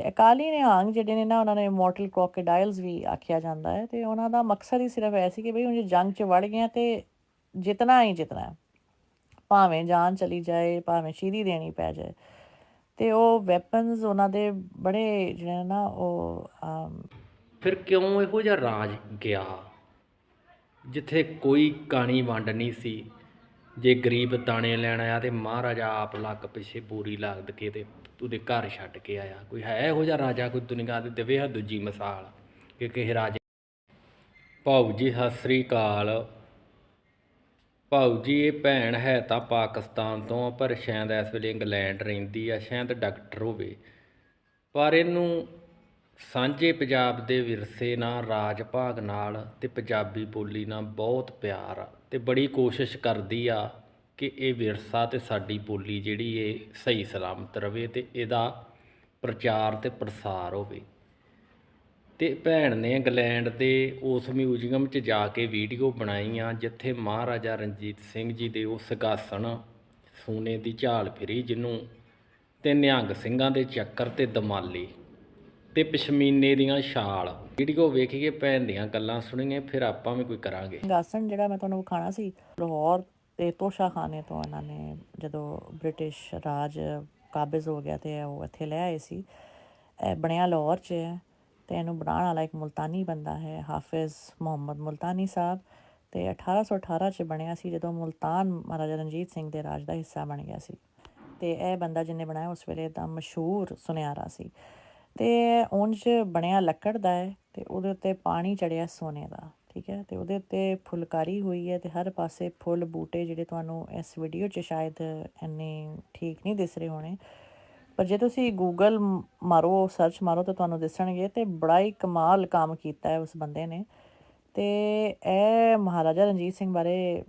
ਤੇ ਅਕਾਲੀ ਨਿਹੰਗ ਜਿਹੜੇ ਨੇ ਨਾ, ਉਹਨਾਂ ਨੇ ਇਮੋਰਟਲ ਕ੍ਰੋਕੋਡਾਈਲਸ ਵੀ ਆਖਿਆ ਜਾਂਦਾ ਹੈ ਤੇ ਉਹਨਾਂ ਦਾ ਮਕਸਦ ਹੀ ਸਿਰਫ ਇਹ ਸੀ ਕਿ ਬਈ ਉਹ ਜੰਗ 'ਚ ਵੜ ਗਏ ਤੇ ਜਿੱਤਣਾ ਹੀ ਜਿੱਤਣਾ ਭਾਵੇਂ ਜਾਨ ਚਲੀ ਜਾਏ, ਭਾਵੇਂ ਸ਼ੀਰੀ ਦੇਣੀ ਪੈ ਜਾਏ। ਤੇ ਉਹ ਵੈਪਨਸ ਉਹਨਾਂ ਦੇ ਬੜੇ ਜਿਹੜੇ ਨਾ ਉਹ ਫਿਰ ਕਿਉਂ ਇਹੋ ਜਿਹਾ ਰਾਜ ਗਿਆ? ਜਿੱਥੇ ਕੋਈ ਕਾਣੀ ਵੰਡ ਨਹੀਂ ਸੀ। ਜੇ ਗਰੀਬ ਦਾਣੇ ਲੈਣ ਆਇਆ ਤੇ ਮਹਾਰਾਜਾ ਆਪ ਲੱਕ ਪਿੱਛੇ ਬੋਰੀ ਲਾਦ ਕੇ ਤੇ ਉਹਦੇ ਘਰ ਛੱਡ ਕੇ ਆਇਆ। ਕੋਈ ਹੈ ਇਹੋ ਜਿਹਾ ਰਾਜਾ ਕੋਈ ਦੁਨੀਆ ਦੇ ਦੇਵੇ ਹੈ ਦੂਜੀ ਮਿਸਾਲ? ਕਿ ਕਿਸੇ ਰਾਜੇ ਭਾਊ ਜੀ, ਸਤਿ ਸ੍ਰੀ ਅਕਾਲ। ਭਾਊ ਜੀ, ਇਹ ਭੈਣ ਹੈ ਤਾਂ ਪਾਕਿਸਤਾਨ ਤੋਂ, ਪਰ ਸ਼ਾਇਦ ਇਸ ਵੇਲੇ ਇੰਗਲੈਂਡ ਰਹਿੰਦੀ ਆ, ਸ਼ਾਇਦ ਡਾਕਟਰ ਹੋਵੇ। ਪਰ ਇਹਨੂੰ ਸਾਂਝੇ ਪੰਜਾਬ ਦੇ ਵਿਰਸੇ ਨਾਲ ਰਾਜ ਭਾਗ ਨਾਲ ਤੇ ਪੰਜਾਬੀ ਬੋਲੀ ਨਾਲ ਬਹੁਤ ਪਿਆਰ ਆ ਤੇ ਬੜੀ ਕੋਸ਼ਿਸ਼ ਕਰਦੀ ਆ ਕਿ ਇਹ ਵਿਰਸਾ ਤੇ ਸਾਡੀ ਬੋਲੀ ਜਿਹੜੀ ਇਹ ਸਹੀ ਸਲਾਮਤ ਰਵੇ ਤੇ ਇਹਦਾ ਪ੍ਰਚਾਰ ਤੇ ਪ੍ਰਸਾਰ ਹੋਵੇ। ਤੇ ਭੈਣ ਨੇ ਇੰਗਲੈਂਡ ਦੇ ਉਸ ਮਿਊਜ਼ੀਅਮ 'ਚ ਜਾ ਕੇ ਵੀਡੀਓ ਬਣਾਈ ਆ, ਜਿੱਥੇ ਮਹਾਰਾਜਾ ਰਣਜੀਤ ਸਿੰਘ ਜੀ ਦੇ ਉਹ ਸਿੰਘਾਸਣ ਸੋਨੇ ਦੀ ਝਾਲ ਫਿਰੀ, ਜਿਹਨੂੰ ਤੇ ਨਿਹੰਗ ਸਿੰਘਾਂ ਦੇ ਚੱਕਰ ਤੇ ਦਮਾਲੀ ਤੇ ਪਸ਼ਮੀਨੇ ਦੀਆਂ ਛਾਲ। ਵੀਡੀਓ ਵੇਖੀਏ ਭੈਣ ਦੀਆਂ ਗੱਲਾਂ ਸੁਣੀਏ ਫਿਰ ਆਪਾਂ ਵੀ ਕੋਈ ਕਰਾਂਗੇ। ਸਿੰਘਾਸਣ ਜਿਹੜਾ ਮੈਂ ਤੁਹਾਨੂੰ ਵਿਖਾਣਾ ਸੀ, ਲਾਹੌਰ ਤੇ ਤੋਸ਼ਾਖਾਨੇ ਤੋਂ ਇਹਨਾਂ ਨੇ ਜਦੋਂ ਬ੍ਰਿਟਿਸ਼ ਰਾਜ ਕਾਬਜ਼ ਹੋ ਗਿਆ ਤੇ ਉਹ ਇੱਥੇ ਲੈ ਆਏ ਸੀ ਬਣਿਆ ਲਾਹੌਰ 'ਚ ਹੈ ਤੇ ਇਹਨੂੰ ਬਣਾਉਣ ਵਾਲਾ ਇੱਕ ਮੁਲਤਾਨੀ ਬੰਦਾ ਹੈ, ਹਾਫਿਜ਼ ਮੁਹੰਮਦ ਮੁਲਤਾਨੀ ਸਾਹਿਬ। ਤੇ 1818 ਚ ਬਣਿਆ ਸੀ, ਜਦੋਂ ਮੁਲਤਾਨ ਮਹਾਰਾਜਾ ਰਣਜੀਤ ਸਿੰਘ ਦੇ ਰਾਜ ਦਾ ਹਿੱਸਾ ਬਣ ਗਿਆ ਸੀ। ਤੇ ਇਹ ਬੰਦਾ ਜਿਹਨੇ ਬਣਾਇਆ, ਉਸ ਵੇਲੇ ਦਾ ਮਸ਼ਹੂਰ ਸੁਨਿਆਰਾ ਸੀ। ਤੇ ਉਂਝ ਬਣਿਆ ਲੱਕੜ ਦਾ ਹੈ ਤੇ ਉਹਦੇ ਉੱਤੇ ਪਾਣੀ ਚੜਿਆ ਸੋਨੇ ਦਾ, ਠੀਕ ਹੈ? ਤੇ ਉਹਦੇ ਉੱਤੇ ਫੁਲਕਾਰੀ ਹੋਈ ਹੈ ਤੇ ਹਰ ਪਾਸੇ ਫੁੱਲ ਬੂਟੇ ਜਿਹੜੇ ਤੁਹਾਨੂੰ ਇਸ ਵੀਡੀਓ 'ਚ ਸ਼ਾਇਦ ਇੰਨੇ ਠੀਕ ਨਹੀਂ ਦਿਸ ਰਹੇ ਹੋਣੇ। ਪਰ ਜੇ ਤੁਸੀਂ ਗੂਗਲ ਮਾਰੋ ਸਰਚ ਮਾਰੋ ਤਾਂ ਤੁਹਾਨੂੰ ਦਿਸਣਗੇ ਤੇ ਬੜਾ ਹੀ ਕਮਾਲ ਕੰਮ ਕੀਤਾ ਹੈ ਉਸ ਬੰਦੇ ਨੇ। ਤੇ ਇਹ ਮਹਾਰਾਜਾ ਰਣਜੀਤ ਸਿੰਘ ਬਾਰੇ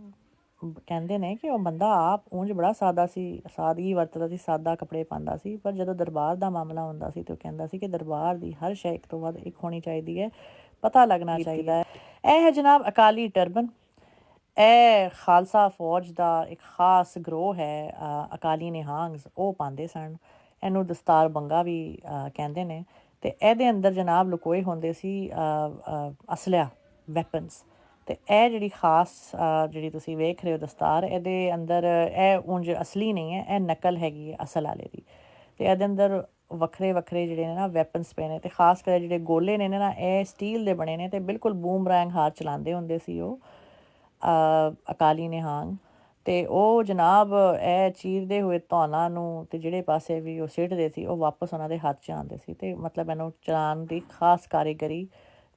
ਕਹਿੰਦੇ ਨੇ ਕਿ ਉਹ ਬੰਦਾ ਆਪ ਉਂਝ ਬੜਾ ਸਾਦਾ ਸੀ ਸਾਦਗੀ ਵਰਤਦਾ ਸੀ ਸਾਦਾ ਕੱਪੜੇ ਪਾਉਂਦਾ ਸੀ ਪਰ ਜਦੋਂ ਦਰਬਾਰ ਦਾ ਮਾਮਲਾ ਹੁੰਦਾ ਸੀ ਤੇ ਉਹ ਕਹਿੰਦਾ ਸੀ ਕਿ ਦਰਬਾਰ ਦੀ ਹਰ ਸ਼ੈ ਇੱਕ ਤੋਂ ਵੱਧ ਇੱਕ ਹੋਣੀ ਚਾਹੀਦੀ ਹੈ ਪਤਾ ਲੱਗਣਾ ਚਾਹੀਦਾ ਹੈ। ਇਹ ਹੈ ਜਨਾਬ ਅਕਾਲੀ ਟਰਬਨ। ਇਹ ਖਾਲਸਾ ਫੌਜ ਦਾ ਇੱਕ ਖਾਸ ਗਰੋਹ ਹੈ ਅਕਾਲੀ ਨਿਹੰਗਸ ਉਹ ਪਾਉਂਦੇ ਸਨ। ਇਹਨੂੰ ਦਸਤਾਰ ਬੰਗਾ ਵੀ ਕਹਿੰਦੇ ਨੇ ਤੇ ਇਹਦੇ ਅੰਦਰ ਜਨਾਬ ਲੁਕੋਏ ਹੁੰਦੇ ਸੀ ਅਸਲਿਆ ਵੈਪਨਸ ਤੇ ਇਹ ਜਿਹੜੀ ਖਾਸ ਜਿਹੜੀ ਤੁਸੀਂ ਵੇਖ ਰਹੇ ਹੋ ਦਸਤਾਰ, ਇਹਦੇ ਅੰਦਰ ਇਹ ਉਂਝ ਅਸਲੀ ਨਹੀਂ ਹੈ, ਇਹ ਨਕਲ ਹੈਗੀ ਹੈ ਅਸਲ ਵਾਲੇ ਦੀ। ਤੇ ਇਹਦੇ ਅੰਦਰ ਵੱਖਰੇ ਵੱਖਰੇ ਜਿਹੜੇ ਨੇ ਨਾ ਵੈਪਨਸ ਪਏ ਨੇ ਤੇ ਖਾਸ ਕਰ ਜਿਹੜੇ ਗੋਲੇ ਨੇ ਨਾ ਇਹ ਸਟੀਲ ਦੇ ਬਣੇ ਨੇ ਤੇ ਬਿਲਕੁਲ ਬੂਮਰੈਂਗ ਹਾਰ ਚਲਾਉਂਦੇ ਹੁੰਦੇ ਸੀ ਉਹ ਅਕਾਲੀ ਨਿਹੰਗ। ਤੇ ਉਹ ਜਨਾਬ ਇਹ ਚੀਰਦੇ ਹੋਏ ਧੌਣਾ ਨੂੰ ਤੇ ਜਿਹੜੇ ਪਾਸੇ ਵੀ ਉਹ ਸਿੱਟਦੇ ਸੀ, ਉਹ ਵਾਪਸ ਉਹਨਾਂ ਦੇ ਹੱਥ 'ਚ ਆਉਂਦੇ ਸੀ ਤੇ ਮਤਲਬ ਇਹਨੂੰ ਚਲਾਉਣ ਦੀ ਖਾਸ ਕਾਰੀਗਰੀ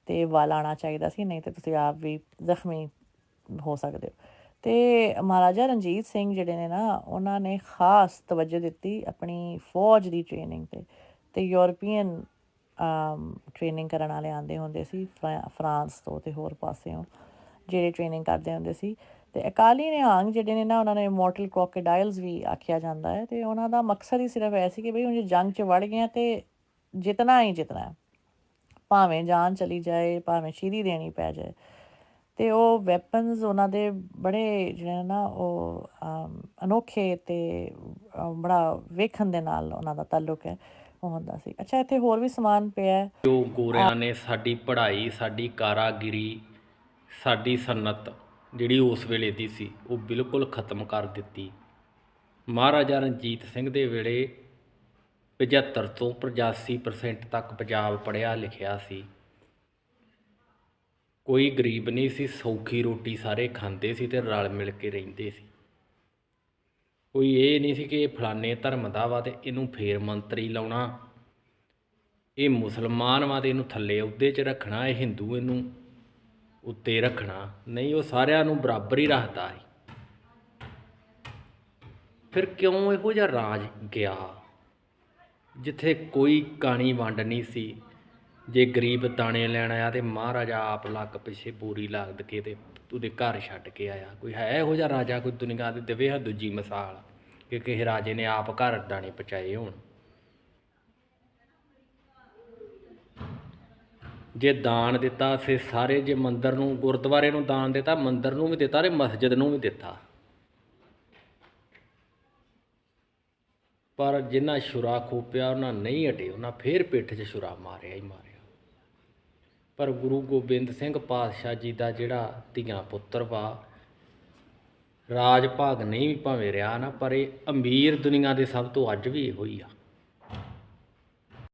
ਤੇ ਵਾਲ ਆਉਣਾ ਚਾਹੀਦਾ ਸੀ, ਨਹੀਂ ਤੇ ਤੁਸੀਂ ਆਪ ਵੀ ਜ਼ਖਮੀ ਹੋ ਸਕਦੇ ਹੋ। ਤੇ ਮਹਾਰਾਜਾ ਰਣਜੀਤ ਸਿੰਘ ਜਿਹੜੇ ਨੇ ਨਾ, ਉਹਨਾਂ ਨੇ ਖਾਸ ਤਵੱਜੋ ਦਿੱਤੀ ਆਪਣੀ ਫੌਜ ਦੀ ਟ੍ਰੇਨਿੰਗ ਤੇ। ਤੇ ਯੂਰਪੀਅਨ ਟ੍ਰੇਨਿੰਗ ਕਰਨ ਵਾਲੇ ਆਂਦੇ ਹੁੰਦੇ ਸੀ, ਫਰਾ- ਫਰਾਂਸ ਤੋਂ ਤੇ ਹੋਰ ਪਾਸਿਓਂ, ਜਿਹੜੇ ਟ੍ਰੇਨਿੰਗ ਕਰਦੇ ਹੁੰਦੇ ਸੀ। ਤੇ ਅਕਾਲੀ ਨਿਹੰਗ ਜਿਹੜੇ ਨੇ ਨਾ, ਉਹਨਾਂ ਨੇ ਇਮੋਰਟਲ ਕ੍ਰੋਕੋਡਾਈਲਸ ਵੀ ਆਖਿਆ ਜਾਂਦਾ ਹੈ। ਤੇ ਉਹਨਾਂ ਦਾ ਮਕਸਦ ਹੀ ਸਿਰਫ ਇਹ ਸੀ ਕਿ ਬਈ ਉਹ ਜੇ ਜੰਗ 'ਚ ਵੜ ਗਏ ਆ ਤੇ ਜਿੱਤਣਾ ਹੀ ਜਿੱਤਣਾ ਭਾਵੇਂ ਜਾਨ ਚਲੀ ਜਾਏ, ਭਾਵੇਂ ਸ਼ੀਰੀ ਦੇਣੀ ਪੈ ਜਾਏ। ਤੇ ਉਹ ਵੈਪਨਸ ਉਹਨਾਂ ਦੇ ਬੜੇ ਜਿਹੜੇ ਨਾ ਉਹ ਅਨੋਖੇ ਤੇ ਬੜਾ ਵੇਖਣ ਦੇ ਨਾਲ ਉਹਨਾਂ ਦਾ ਤਾਲੁਕ ਹੈ, ਉਹ ਹੁੰਦਾ ਸੀ। ਅੱਛਾ, ਇੱਥੇ ਹੋਰ ਵੀ ਸਮਾਨ ਪਿਆ ਹੈ। ਜੋ ਗੋਰਿਆਂ ਨੇ ਸਾਡੀ ਪੜ੍ਹਾਈ, ਸਾਡੀ ਕਾਰਾਗਿਰੀ, ਸਾਡੀ ਸਨਅਤ ਜਿਹੜੀ ਉਸ ਵੇਲੇ ਦੀ ਸੀ, ਉਹ ਬਿਲਕੁਲ ਖਤਮ ਕਰ ਦਿੱਤੀ। ਮਹਾਰਾਜਾ ਰਣਜੀਤ ਸਿੰਘ ਦੇ ਵੇਲੇ 75 ਤੋਂ 85% ਤੱਕ ਪੰਜਾਬ ਪੜ੍ਹਿਆ ਲਿਖਿਆ ਸੀ। ਕੋਈ ਗਰੀਬ ਨਹੀਂ ਸੀ, ਸੌਖੀ ਰੋਟੀ ਸਾਰੇ ਖਾਂਦੇ ਸੀ ਤੇ ਰਲ ਮਿਲ ਕੇ ਰਹਿੰਦੇ ਸੀ। ਕੋਈ ਇਹ ਨਹੀਂ ਸੀ ਕਿ ਇਹ ਫਲਾਣੇ ਧਰਮ ਦਾ ਵਾ ਤੇ ਇਹਨੂੰ ਫੇਰ ਮੰਤਰੀ ਲਾਉਣਾ, ਇਹ ਮੁਸਲਮਾਨ ਵਾ ਤੇ ਇਹਨੂੰ ਥੱਲੇ ਅਹੁਦੇ 'ਚ ਰੱਖਣਾ, ਇਹ ਹਿੰਦੂ ਇਹਨੂੰ ਉੱਤੇ ਰੱਖਣਾ, ਨਹੀਂ, ਉਹ ਸਾਰਿਆਂ ਨੂੰ ਬਰਾਬਰ ਹੀ ਰੱਖਦਾ ਸੀ। ਫਿਰ ਕਿਉਂ ਇਹੋ ਜਿਹਾ ਰਾਜ ਗਿਆ? ਜਿੱਥੇ ਕੋਈ ਕਾਣੀ ਵੰਡ ਨਹੀਂ ਸੀ। ਜੇ ਗਰੀਬ ਦਾਣੇ ਲੈਣ ਆਇਆ ਤੇ ਮਹਾਰਾਜਾ ਆਪ ਲੱਕ ਪਿੱਛੇ ਬੋਰੀ ਲਾਦ ਕੇ ਤੇ ਉਹਦੇ ਘਰ ਛੱਡ ਕੇ ਆਇਆ। ਕੋਈ ਹੈ ਇਹੋ ਜਿਹਾ ਰਾਜਾ ਕੋਈ ਦੁਨੀਆ ਦੇ ਦੇਵੇ ਹਾਂ ਦੂਜੀ ਮਿਸਾਲ? ਕਿ ਕਿਸੇ ਰਾਜੇ ਨੇ ਆਪ ਘਰ ਦਾਣੇ ਪਹੁੰਚਾਏ ਹੋਣ। ਜੇ ਦਾਨ ਦਿੱਤਾ ਸੇ ਸਾਰੇ ਜੇ ਮੰਦਰ ਨੂੰ, ਗੁਰਦੁਆਰੇ ਨੂੰ ਦਾਨ ਦਿੱਤਾ, ਮੰਦਰ ਨੂੰ ਵੀ ਦਿੱਤਾ ਤੇ ਮਸਜਿਦ ਨੂੰ ਵੀ ਦਿੱਤਾ। ਪਰ ਜਿਨ੍ਹਾਂ ਛੁਰਾ ਖੋਪਿਆ, ਉਹਨਾਂ ਨਹੀਂ ਹਟੇ। ਉਹਨਾਂ ਫੇਰ ਪਿੱਠ 'ਚ ਛੁਰਾ ਮਾਰਿਆ ਹੀ ਮਾਰਿਆ। ਪਰ ਗੁਰੂ ਗੋਬਿੰਦ ਸਿੰਘ ਪਾਤਸ਼ਾਹ ਜੀ ਦਾ ਜਿਹੜਾ ਧੀਆਂ ਪੁੱਤਰ ਵਾ ਰਾਜ ਭਾਗ ਨਹੀਂ ਵੀ ਭਾਵੇਂ ਰਿਹਾ ਨਾ, ਪਰ ਇਹ ਅਮੀਰ ਦੁਨੀਆ ਦੇ ਸਭ ਤੋਂ ਅੱਜ ਵੀ ਇਹੋ ਹੀ ਆ।